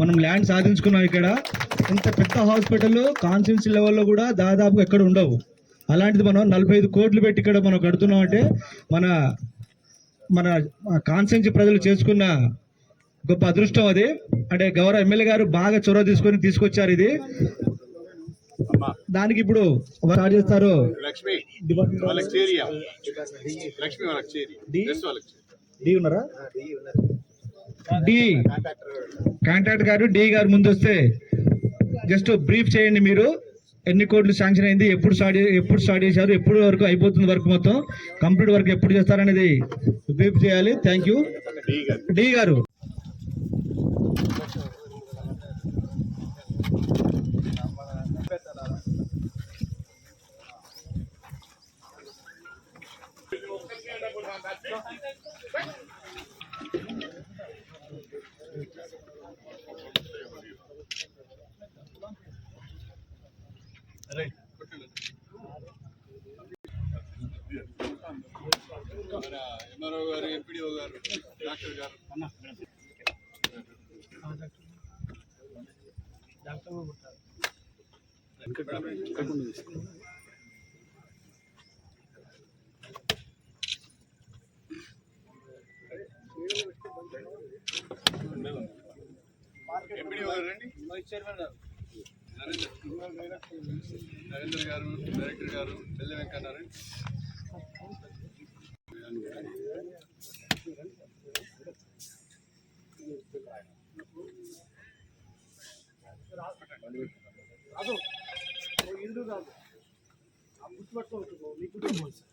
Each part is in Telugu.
మనం ల్యాండ్ సాధించుకున్నాం ఇక్కడ. ఇంత పెద్ద హాస్పిటల్ కాన్స్టిట్యూన్సీ లెవెల్లో కూడా దాదాపు ఎక్కడ ఉండవు. అలాంటిది మనం నలభై ఐదు కోట్లు పెట్టి ఇక్కడ మనం కడుతున్నాం అంటే మన మన కాన్స్టిట్యూన్సీ ప్రజలు చేసుకున్న గొప్ప అదృష్టం అది. అంటే గౌరవ ఎమ్మెల్యే గారు బాగా చొరవ తీసుకొని తీసుకొచ్చారు ఇది. దానికి ఇప్పుడు స్టార్ట్ చేస్తారు? లక్ష్మి ఉన్నారా. డి. కాంట్రాక్ట్ గారు డి గారు ముందు వస్తే జస్ట్ బ్రీఫ్ చేయండి మీరు. ఎన్ని కోట్లు శాంక్షన్ అయింది ఎప్పుడు స్టార్ట్ ఎప్పుడు స్టార్ట్ చేశారు ఎప్పుడు వరకు అయిపోతుంది వర్క్ మొత్తం కంప్లీట్ వర్క్ ఎప్పుడు చేస్తారనేది బ్రీఫ్ చేయాలి. Thank you. డి గారు. మన ఎంఆర్ఓ గారు ఎంపీడీఓ గారు డాక్టర్ గారు. ఎంపీడీఓ గారు రండి. నరేందర్ నరేందర్ గారు డైరెక్టర్ గారు బెల్ల వెంకన్నారాయణ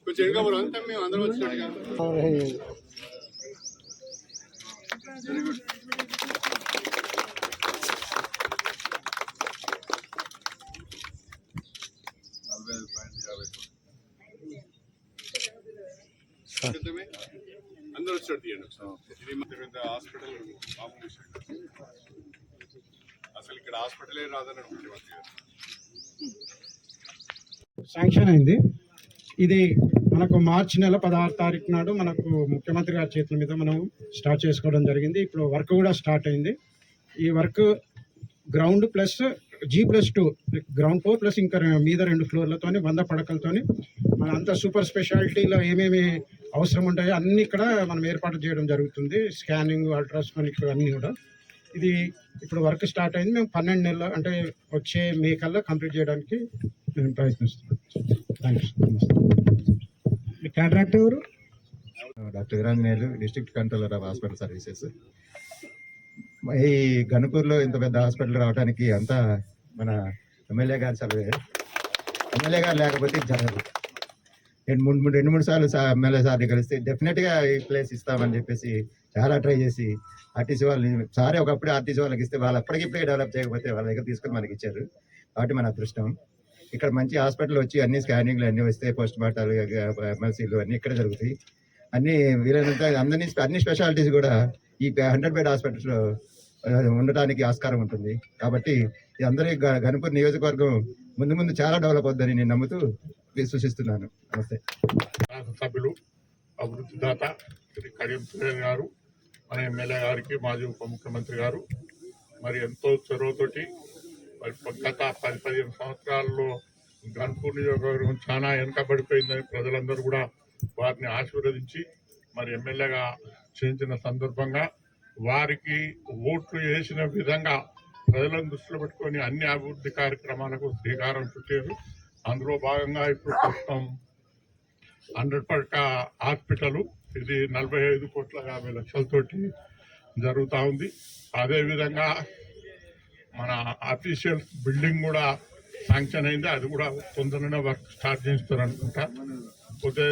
కొంచెం ఇంకా అంతా మేము అందరం వచ్చినట్టుగా వెరీ గుడ్ అందరూ వచ్చాడు తీయండి హాస్పిటల్. అసలు ఇక్కడ హాస్పిటలే రాదని ముఖ్యమంత్రి శాంక్షన్ అయింది. ఇది మనకు మార్చి నెల పదహారు తారీఖు నాడు మనకు ముఖ్యమంత్రి గారి చేతుల మీద మనం స్టార్ట్ చేసుకోవడం జరిగింది. ఇప్పుడు వర్క్ కూడా స్టార్ట్ అయింది. ఈ work ground plus G plus two ground floor plus ఇంకా మీద రెండు ఫ్లోర్లతోని వంద పడకలతోని మన అంత సూపర్ స్పెషాలిటీలో ఏమేమి అవసరం ఉంటాయో అన్నీ ఇక్కడ మనం ఏర్పాటు చేయడం జరుగుతుంది. స్కానింగ్ అల్ట్రాసోనిక్ అన్నీ కూడా. ఇది ఇప్పుడు వర్క్ స్టార్ట్ అయింది. మేము పన్నెండు నెలలు అంటే వచ్చే మే కల్లా కంప్లీట్ చేయడానికి మేము ప్రయత్నిస్తున్నాం థ్యాంక్స్ కాంట్రాక్ట్ ఎవరు? Doctor Veeranjaneyulu district controller of hospital services. ఈ గణపూర్లో ఇంత పెద్ద హాస్పిటల్ రావడానికి అంతా మన ఎమ్మెల్యే గారు సర్వే. ఎమ్మెల్యే గారు లేకపోతే జరగదు. రెండు మూడు మూడు- రెండు మూడు సార్లు ఎమ్మెల్యే సార్ని కలిస్తే డెఫినెట్గా ఈ ప్లేస్ ఇస్తామని చెప్పేసి చాలా ట్రై చేసి ఆర్టీసీ వాళ్ళు సారే ఒకప్పుడు ఆర్టీసీ వాళ్ళకి ఇస్తే వాళ్ళు అప్పటికిప్పుడే డెవలప్ చేయకపోతే వాళ్ళ దగ్గర తీసుకొని మనకి ఇచ్చారు. కాబట్టి మన అదృష్టం. ఇక్కడ మంచి హాస్పిటల్ వచ్చి అన్ని స్కానింగ్లు అన్ని వస్తే పోస్ట్ మార్టాలు ఎమ్మెల్సీలు అన్ని ఇక్కడ జరుగుతాయి. అన్ని వీలైనంత అందరినీ అన్ని స్పెషాలిటీస్ కూడా ఈ హండ్రెడ్ బెడ్ హాస్పిటల్స్లో ఉండటానికి ఆస్కారం ఉంటుంది. కాబట్టి ఇది అందరి గ- గణపూర్ నియోజకవర్గం ముందు ముందు చాలా డెవలప్ అవుతుందని నేను నమ్ముతూ సూచిస్తున్నాను. నమస్తే. సభ్యులు అభివృద్ధి దాత శ్రీ కరీం గారు మన ఎమ్మెల్యే గారికి మాజీ ఉప ముఖ్యమంత్రి గారు. మరి ఎంతో చొరవతోటి మరి గత పది పదిహేను సంవత్సరాల్లో గన్పూర్ నియోజకవర్గం చాలా వెనకబడిపోయిందని ప్రజలందరూ కూడా వారిని ఆశీర్వదించి మరి ఎమ్మెల్యేగా చేయించిన సందర్భంగా వారికి ఓట్లు వేసిన విధంగా ప్రజలను దృష్టిలో పెట్టుకొని అన్ని అభివృద్ధి కార్యక్రమాలకు శ్రీకారం చుట్టారు. అందులో భాగంగా ఇప్పుడు ప్రస్తుతం హండ్రెడ్ పడక హాస్పిటల్ ఇది నలభై ఐదు కోట్ల యాభై లక్షలతోటి జరుగుతూ ఉంది. అదేవిధంగా మన అఫీషియల్ బిల్డింగ్ కూడా శాంక్షన్ అయింది. అది కూడా తొందరనే వర్క్ స్టార్ట్ చేస్తారు అనుకుంటా పోతే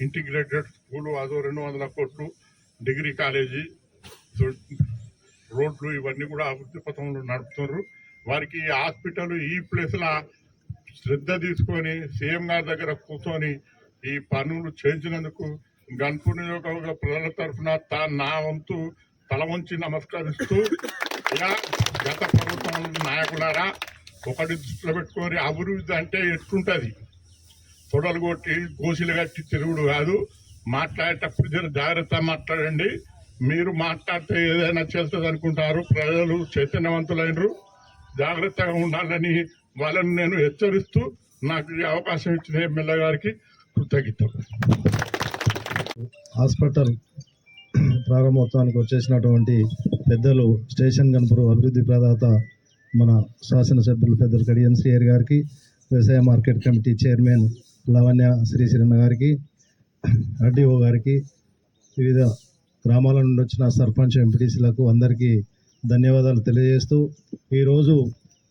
ఇంటిగ్రేటెడ్ స్కూలు అదో రెండు వందల కోట్లు డిగ్రీ కాలేజీ రోడ్లు ఇవన్నీ కూడా అభివృద్ధి పథంలో నడుపుతున్నారు. వారికి హాస్పిటల్ ఈ ప్లేస్లో శ్రద్ధ తీసుకొని సీఎం గారి దగ్గర కూర్చొని ఈ పనులు చేయించినందుకు గన్పూర్ నియోజకవర్గ ప్రజల తరఫున తా నా వంతు తల వంచి నమస్కరిస్తూ ఇలా గత ప్రభుత్వం నాయకులారా ఒకటి దృష్టిలో పెట్టుకొని అభివృద్ధి అంటే ఎట్టుంటుంది తొడలు కొట్టి గోసిలు కట్టి తిరుగుడు కాదు. మాట్లాడేటప్పుడు జర జాగ్రత్త మాట్లాడండి. మీరు మాట్లాడితే ఏదైనా చేస్తుంది అనుకుంటారు. ప్రజలు చైతన్యవంతులైనరు. జాగ్రత్తగా ఉండాలని వాళ్ళని నేను హెచ్చరిస్తూ నాకు ఈ అవకాశం ఇచ్చిన ఎమ్మెల్యే గారికి కృతజ్ఞతలు. హాస్పిటల్ ప్రారంభోత్సవానికి వచ్చేసినటువంటి పెద్దలు స్టేషన్ గన్పూర్ అభివృద్ధి ప్రదాత మన శాసనసభ్యులు పెద్దలు కడియం గారికి వ్యవసాయ మార్కెట్ కమిటీ చైర్మన్ లవణ్య శ్రీశ్రీరణ గారికి ఆర్డీఓ గారికి వివిధ గ్రామాల నుండి వచ్చిన సర్పంచ్ ఎంపీటీసీలకు అందరికీ ధన్యవాదాలు తెలియజేస్తూ ఈరోజు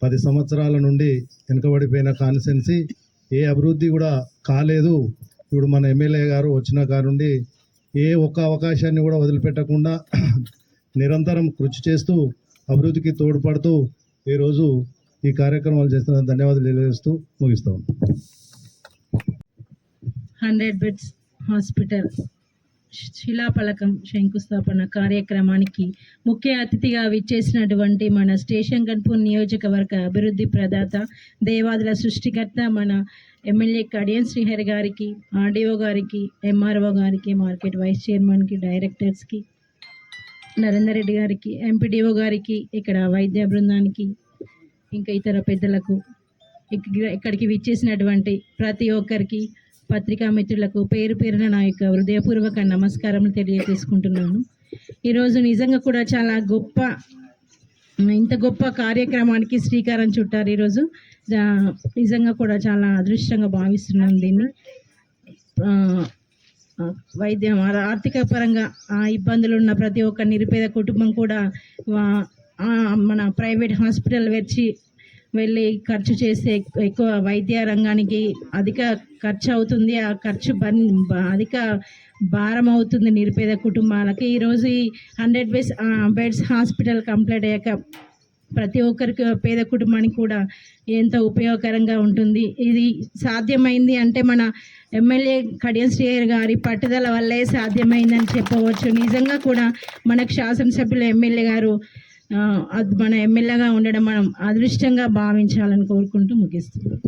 పది సంవత్సరాల నుండి వెనుకబడిపోయిన కాన్సెన్సీ ఏ అభివృద్ధి కూడా కాలేదు. ఇప్పుడు మన ఎమ్మెల్యే గారు వచ్చిన కాడ నుండి ఏ ఒక్క అవకాశాన్ని కూడా వదిలిపెట్టకుండా నిరంతరం కృషి చేస్తూ అభివృద్ధికి తోడ్పడుతూ ఈరోజు ఈ కార్యక్రమాలు చేస్తున్న ధన్యవాదాలు తెలియజేస్తూ ముగిస్తాం హండ్రెడ్ బెడ్స్ హాస్పిటల్. శిలాఫలకం శంకుస్థాపన కార్యక్రమానికి ముఖ్య అతిథిగా విచ్చేసినటువంటి మన స్టేషన్ గన్పూర్ నియోజకవర్గ అభివృద్ధి ప్రదాత దేవాదుల సృష్టికర్త మన ఎమ్మెల్యే కడియం శ్రీహరి గారికి ఆర్డీఓ గారికి ఎంఆర్ఓ గారికి మార్కెట్ వైస్ చైర్మన్కి డైరెక్టర్స్కి నరేందర్ రెడ్డి గారికి ఎంపీడీఓ గారికి ఇక్కడ వైద్య బృందానికి ఇంకా ఇతర పెద్దలకు ఇక్కడికి విచ్చేసినటువంటి ప్రతి ఒక్కరికి పత్రికా మిత్రులకు పేరు పేరున నా యొక్క హృదయపూర్వక నమస్కారం తెలియజేసుకుంటున్నాను. ఈరోజు నిజంగా కూడా చాలా గొప్ప ఇంత గొప్ప కార్యక్రమానికి శ్రీకారం చుట్టారు ఈరోజు. నిజంగా కూడా చాలా అదృష్టంగా భావిస్తున్నాను దీన్ని. వైద్యం ఆర్థిక పరంగా ఆ ఇబ్బందులు ఉన్న ప్రతి ఒక్క నిరుపేద కుటుంబం కూడా వా- మన ప్రైవేట్ హాస్పిటల్ వచ్చి వెళ్ళి ఖర్చు చేస్తే ఎక్కువ వైద్య రంగానికి అధిక ఖర్చు అవుతుంది. ఆ ఖర్చు బన్ అధిక భారం అవుతుంది నిరుపేద కుటుంబాలకి. ఈరోజు ఈ hundred bed beds hospital complete అయ్యాక ప్రతి ఒక్కరికి పేద కుటుంబానికి కూడా ఎంతో ఉపయోగకరంగా ఉంటుంది. ఇది సాధ్యమైంది అంటే మన ఎమ్మెల్యే కడియం శ్రీహరి గారి పట్టుదల వల్లే సాధ్యమైందని చెప్పవచ్చు. నిజంగా కూడా మనకు శాసనసభ్యులు ఎమ్మెల్యే గారు అది మన ఎమ్మెల్యేగా ఉండడం మనం అదృష్టంగా భావించాలని కోరుకుంటూ ముగిస్తున్నాం.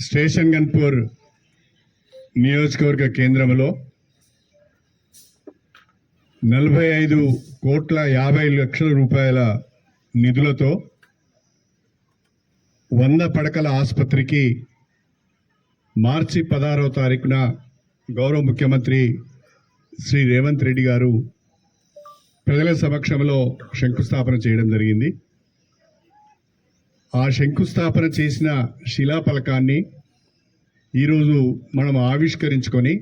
స్టేషన్ గన్పూర్ నియోజకవర్గ కేంద్రంలో నలభై ఐదు కోట్ల యాభై లక్షల రూపాయల నిధులతో వంద పడకల ఆసుపత్రికి మార్చి పదహారవ తారీఖున గౌరవ ముఖ్యమంత్రి శ్రీ రేవంత్ రెడ్డి గారు ప్రజల సమక్షంలో శంకుస్థాపన చేయడం జరిగింది. ఆ శంకుస్థాపన చేసిన శిలాఫలకాన్ని ఈరోజు మనం ఆవిష్కరించుకొని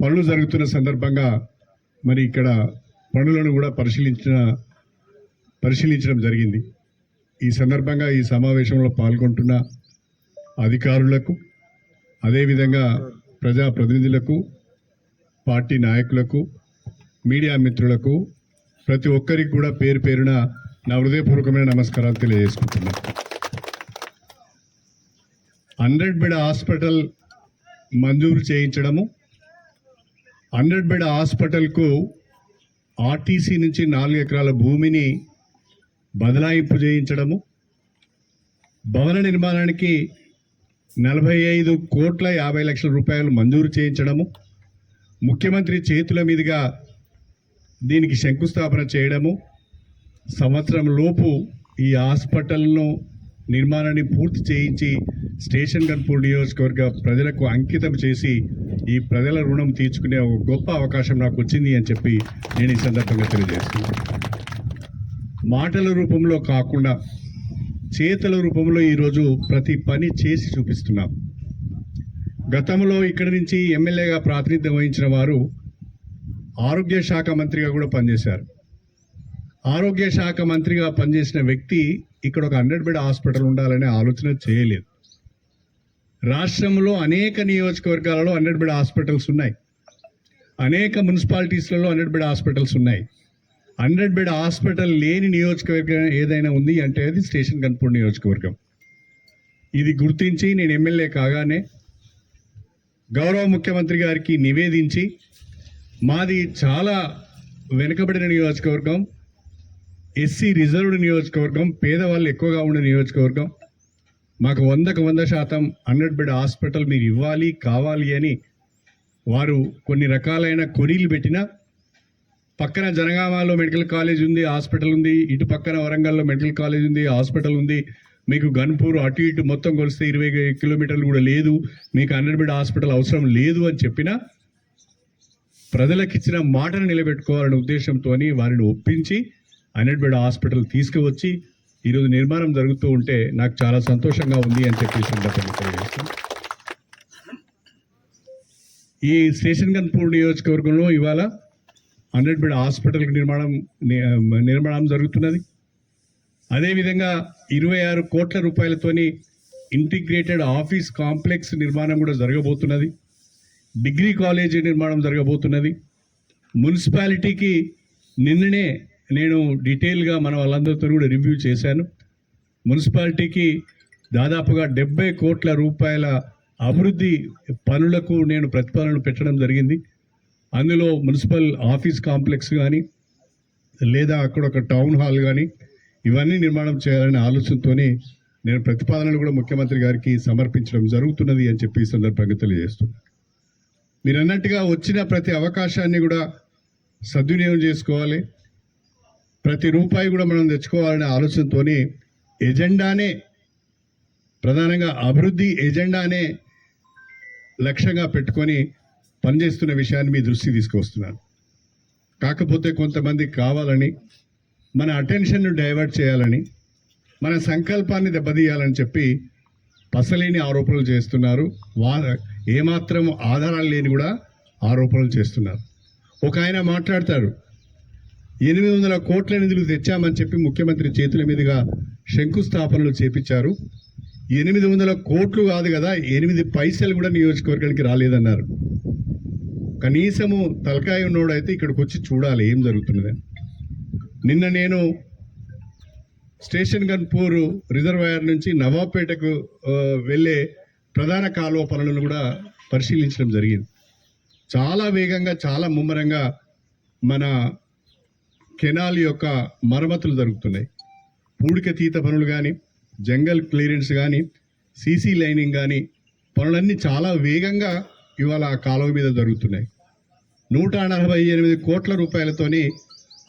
పనులు జరుగుతున్న సందర్భంగా మరి ఇక్కడ పనులను కూడా పరిశీలించిన పరిశీలించడం జరిగింది. ఈ సందర్భంగా ఈ సమావేశంలో పాల్గొంటున్న అధికారులకు అదేవిధంగా ప్రజాప్రతినిధులకు పార్టీ నాయకులకు మీడియా మిత్రులకు ప్రతి ఒక్కరికి కూడా పేరు పేరున నా హృదయపూర్వకమైన నమస్కారాలు తెలియజేసుకుంటున్నాను హండ్రెడ్ బెడ్ హాస్పిటల్ మంజూరు చేయించడము హండ్రెడ్ బెడ్ హాస్పిటల్కు ఆర్టీసీ నుంచి నాలుగు ఎకరాల భూమిని బదలాయింపు చేయించడము భవన నిర్మాణానికి నలభై ఐదు కోట్ల యాభై లక్షల రూపాయలు మంజూరు చేయించడము ముఖ్యమంత్రి చేతుల మీదుగా దీనికి శంకుస్థాపన చేయడము సంవత్సరం లోపు ఈ హాస్పిటల్ను నిర్మాణాన్ని పూర్తి చేయించి స్టేషన్ గన్పూర్ నియోజకవర్గ ప్రజలకు అంకితం చేసి ఈ ప్రజల రుణం తీర్చుకునే ఒక గొప్ప అవకాశం నాకు వచ్చింది అని చెప్పి నేను ఈ సందర్భంగా తెలియజేస్తున్నాను. మాటల రూపంలో కాకుండా చేతల రూపంలో ఈరోజు ప్రతి పని చేసి చూపిస్తున్నాం. గతంలో ఇక్కడి నుంచి ఎమ్మెల్యేగా ప్రాతినిధ్యం వహించిన వారు ఆరోగ్య శాఖ మంత్రిగా కూడా పనిచేశారు. ఆరోగ్య శాఖ మంత్రిగా పనిచేసిన వ్యక్తి ఇక్కడ ఒక హండ్రెడ్ బెడ్ హాస్పిటల్ ఉండాలనే ఆలోచన చేయలేదు. రాష్ట్రంలో అనేక నియోజకవర్గాలలో హండ్రెడ్ బెడ్ హాస్పిటల్స్ ఉన్నాయి. అనేక మున్సిపాలిటీస్లలో హండ్రెడ్ బెడ్ హాస్పిటల్స్ ఉన్నాయి. హండ్రెడ్ బెడ్ హాస్పిటల్ లేని నియోజకవర్గం ఏదైనా ఉంది అంటే అది స్టేషన్ కన్పూర్ నియోజకవర్గం. ఇది గుర్తించి నేను ఎమ్మెల్యే కాగానే గౌరవ ముఖ్యమంత్రి గారికి నివేదించి మాది చాలా వెనుకబడిన నియోజకవర్గం ఎస్సీ రిజర్వ్డ్ నియోజకవర్గం పేదవాళ్ళు ఎక్కువగా ఉండే నియోజకవర్గం. మాకు వందకు వంద శాతం హండ్రెడ్ బెడ్ హాస్పిటల్ మీరు ఇవ్వాలి కావాలి అని వారు కొన్ని రకాలైన కొరీలు పెట్టినా పక్కన జనగామాలో మెడికల్ కాలేజ్ ఉంది హాస్పిటల్ ఉంది ఇటు పక్కన వరంగల్లో మెడికల్ కాలేజ్ ఉంది హాస్పిటల్ ఉంది. మీకు గన్పూర్ అటు ఇటు మొత్తం కొలిస్తే ఇరవై కిలోమీటర్లు కూడా లేదు మీకు హండ్రెడ్ బెడ్ హాస్పిటల్ అవసరం లేదు అని చెప్పినా ప్రజలకు ఇచ్చిన మాటను నిలబెట్టుకోవాలనే ఉద్దేశంతో వారిని ఒప్పించి హండ్రెడ్ బెడ్ హాస్పిటల్ తీసుకువచ్చి ఈరోజు నిర్మాణం జరుగుతూ ఉంటే నాకు చాలా సంతోషంగా ఉంది అని చెప్పి ఈ సందర్భంగా ఈ స్టేషన్ గన్పూర్ నియోజకవర్గంలో ఇవాళ హండ్రెడ్ బెడ్ హాస్పిటల్ నిర్మాణం నిర్మాణం జరుగుతున్నది. అదేవిధంగా ఇరవై ఆరు కోట్ల రూపాయలతోని ఇంటిగ్రేటెడ్ ఆఫీస్ కాంప్లెక్స్ నిర్మాణం కూడా జరగబోతున్నది. డిగ్రీ కాలేజీ నిర్మాణం జరగబోతున్నది. మున్సిపాలిటీకి నిన్ననే నేను డీటెయిల్గా మనం వాళ్ళందరితో కూడా రివ్యూ చేశాను. మున్సిపాలిటీకి దాదాపుగా డెబ్బై కోట్ల రూపాయల అభివృద్ధి పనులకు నేను ప్రతిపాదనలు పెట్టడం జరిగింది. అందులో మున్సిపల్ ఆఫీస్ కాంప్లెక్స్ కానీ లేదా అక్కడ ఒక టౌన్ హాల్ కానీ ఇవన్నీ నిర్మాణం చేయాలనే ఆలోచనతోనే నేను ప్రతిపాదనలు కూడా ముఖ్యమంత్రి గారికి సమర్పించడం జరుగుతున్నది అని చెప్పి ఈ సందర్భంగా తెలియజేస్తున్నాను. మీరు అన్నట్టుగా వచ్చిన ప్రతి అవకాశాన్ని కూడా సద్వినియోగం చేసుకోవాలి. ప్రతి రూపాయి కూడా మనం తెచ్చుకోవాలనే ఆలోచనతో ఎజెండానే ప్రధానంగా అభివృద్ధి ఎజెండానే లక్ష్యంగా పెట్టుకొని పనిచేస్తున్న విషయాన్ని మీ దృష్టి తీసుకొస్తున్నాను కాకపోతే కొంతమంది కావాలని మన అటెన్షన్ను డైవర్ట్ చేయాలని మన సంకల్పాన్ని దెబ్బతీయాలని చెప్పి పసలేని ఆరోపణలు చేస్తున్నారు. వా ఏమాత్రం ఆధారాలు లేని కూడా ఆరోపణలు చేస్తున్నారు. ఒక ఆయన మాట్లాడతారు ఎనిమిది వందల కోట్ల నిధులు తెచ్చామని చెప్పి ముఖ్యమంత్రి చేతుల మీదుగా శంకుస్థాపనలు చేపించారు. ఎనిమిది వందల కోట్లు కాదు కదా ఎనిమిది పైసలు కూడా నియోజకవర్గానికి రాలేదన్నారు. కనీసము తలకాయ ఉన్నోడైతే ఇక్కడికి వచ్చి చూడాలి ఏం జరుగుతున్నది నిన్న నేను స్టేషన్ గన్పూర్ రిజర్వాయర్ నుంచి నవాబ్పేటకు వెళ్ళే ప్రధాన కాలువ పనులను కూడా పరిశీలించడం జరిగింది. చాలా వేగంగా చాలా ముమ్మరంగా మన కెనాల్ యొక్క మరమ్మతులు జరుగుతున్నాయి. పూడిక తీత పనులు కానీ జంగల్ క్లియరెన్స్ కానీ సీసీ లైనింగ్ కానీ పనులన్నీ చాలా వేగంగా ఇవాళ ఆ కాలువ మీద జరుగుతున్నాయి. నూట నలభై ఎనిమిది కోట్ల రూపాయలతోని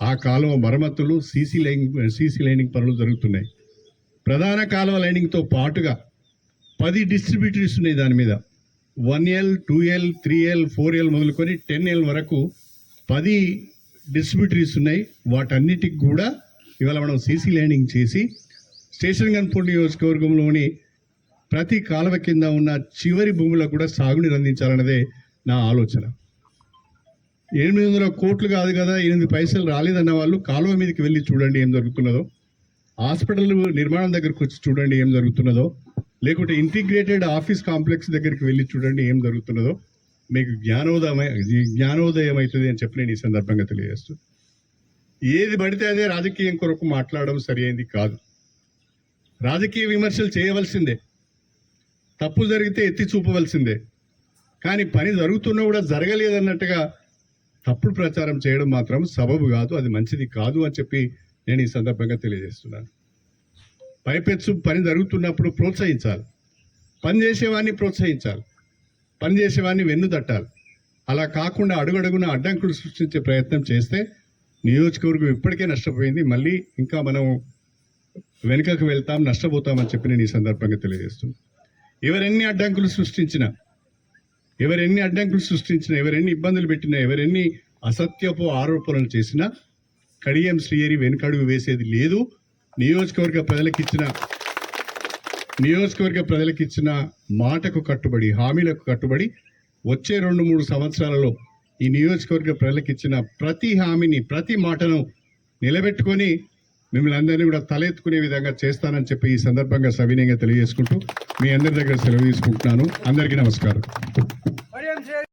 ఆ కాలువ మరమ్మతులు సీసీ లైనింగ్ సీసీ లైనింగ్ పనులు జరుగుతున్నాయి. ప్రధాన కాలువ లైనింగ్తో పాటుగా పది డిస్ట్రిబ్యూటర్స్ ఉన్నాయి దాని మీద. One L two L three L four L మొదలుకొని టెన్ ఎల్ వరకు పది డిస్ట్రిబ్యూటరీస్ ఉన్నాయి. వాటన్నిటికి కూడా ఇవాళ మనం సీసీ ల్యాండింగ్ చేసి స్టేషన్ గన్పూర్ నియోజకవర్గంలోని ప్రతి కాలువ కింద ఉన్న చివరి భూములకు కూడా సాగునీరు అందించాలన్నదే నా ఆలోచన. ఎనిమిది వందల కోట్లు కాదు కదా ఎనిమిది పైసలు రాలేదన్న వాళ్ళు కాలువ మీదకి వెళ్ళి చూడండి ఏం జరుగుతున్నదో. హాస్పిటల్ నిర్మాణం దగ్గరకు వచ్చి చూడండి ఏం జరుగుతున్నదో. లేకుంటే ఇంటిగ్రేటెడ్ ఆఫీస్ కాంప్లెక్స్ దగ్గరికి వెళ్ళి చూడండి ఏం జరుగుతున్నదో. మీకు జ్ఞానోదయం జ్ఞానోదయం అవుతుంది అని చెప్పి నేను ఈ సందర్భంగా తెలియజేస్తూ. ఏది పడితే అదే రాజకీయం కొరకు మాట్లాడడం సరి కాదు. రాజకీయ విమర్శలు చేయవలసిందే. తప్పు జరిగితే ఎత్తి చూపవలసిందే. కానీ పని జరుగుతున్నా కూడా జరగలేదన్నట్టుగా తప్పుడు ప్రచారం చేయడం మాత్రం సబబు కాదు అది మంచిది కాదు అని చెప్పి నేను ఈ సందర్భంగా తెలియజేస్తున్నాను. పైపెచ్చు పని జరుగుతున్నప్పుడు ప్రోత్సహించాలి. పని చేసేవాడిని ప్రోత్సహించాలి. పని చేసేవాడిని వెన్ను తట్టాలి. అలా కాకుండా అడుగడుగున అడ్డంకులు సృష్టించే ప్రయత్నం చేస్తే నియోజకవర్గం ఇప్పటికే నష్టపోయింది. మళ్ళీ ఇంకా మనం వెనుకకు వెళ్తాం నష్టపోతామని చెప్పి నేను ఈ సందర్భంగా తెలియజేస్తున్నాను ఎవరెన్ని అడ్డంకులు సృష్టించినా ఎవరెన్ని అడ్డంకులు సృష్టించినా ఎవరెన్ని ఇబ్బందులు పెట్టినా ఎవరెన్ని అసత్యపు ఆరోపణలు చేసినా కడియం శ్రీయరి వెనుకడుగు వేసేది లేదు. నియోజకవర్గ ప్రజలకు ఇచ్చిన నియోజకవర్గ ప్రజలకు ఇచ్చిన మాటకు కట్టుబడి హామీలకు కట్టుబడి వచ్చే రెండు మూడు సంవత్సరాలలో ఈ నియోజకవర్గ ప్రజలకు ఇచ్చిన ప్రతి హామీని ప్రతి మాటను నిలబెట్టుకొని మిమ్మల్ని అందరినీ కూడా తలెత్తుకునే విధంగా చేస్తానని చెప్పి ఈ సందర్భంగా సవినయంగా తెలియజేసుకుంటూ మీ అందరి దగ్గర సెలవు తీసుకుంటున్నాను. అందరికీ నమస్కారం.